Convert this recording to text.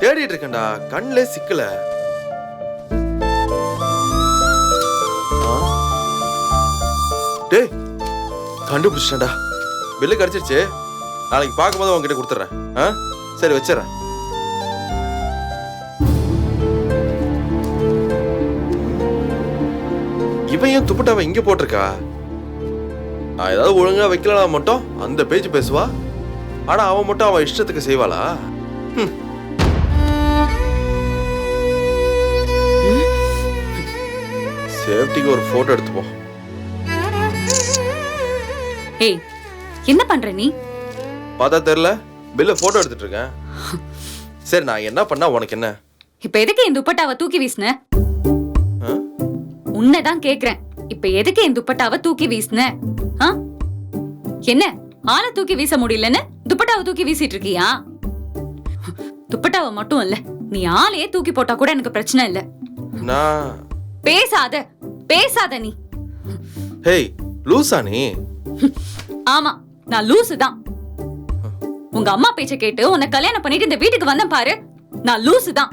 தேடிட்டு இருக்கேன்டா. கண்ணிலே சிக்கல. டே டேய் கண்டுபிடிச்சிட்டேன்டா. பில்லு கிடைச்சிருச்சு. நாளைக்கு பார்க்கும்போது உங்ககிட்ட கொடுத்துட்றேன். ஆ? சரி வச்சிடறேன். இவன் ஏன் துப்பட்டாவை இங்க போட்டிருக்கா? நான் ஏதாவது ஒழுங்கா வைக்கலாம் மட்டும் அந்த பேச்சு பேசுவா? ஆனா அவன் மட்டும் அவன் இஷ்டத்துக்கு செய்வாளா? ஹம். சேஃப்டிக்கு ஒரு போட்டோ எடுத்துப்போம் ஏய் என்ன பண்ற நீ? பார்த்தா தெரியல பில்ல போட்டோ எடுத்துட்டு இருக்கேன். சரி நான் என்ன பண்ணா உனக்கு என்ன? இப்ப எதுக்கு என் துப்பட்டாவை தூக்கி வீசின? உன்னைதான் கேக்குறேன். இப்ப எதுக்கு என் துப்பட்டாவை தூக்கி வீசின? என்ன? ஆளை தூக்கி வீச முடியலன்னு துப்பட்டாவை தூக்கி வீசிட்டு இருக்கியா? துப்பட்டாவை மட்டும் இல்ல நீ ஆளையே தூக்கி போட்டா கூட எனக்கு பிரச்சனை இல்ல. நான் பேசாத. பேசாத நீ. ஹேய் லூசா நீ? ஆமா நான் லூசு தான். உங்க அம்மா பேச்ச கேட்டு உன்னை கல்யாணம் பண்ணிட்டு இந்த வீட்டுக்கு வந்தேன் பாரு. நான் லூசு தான்.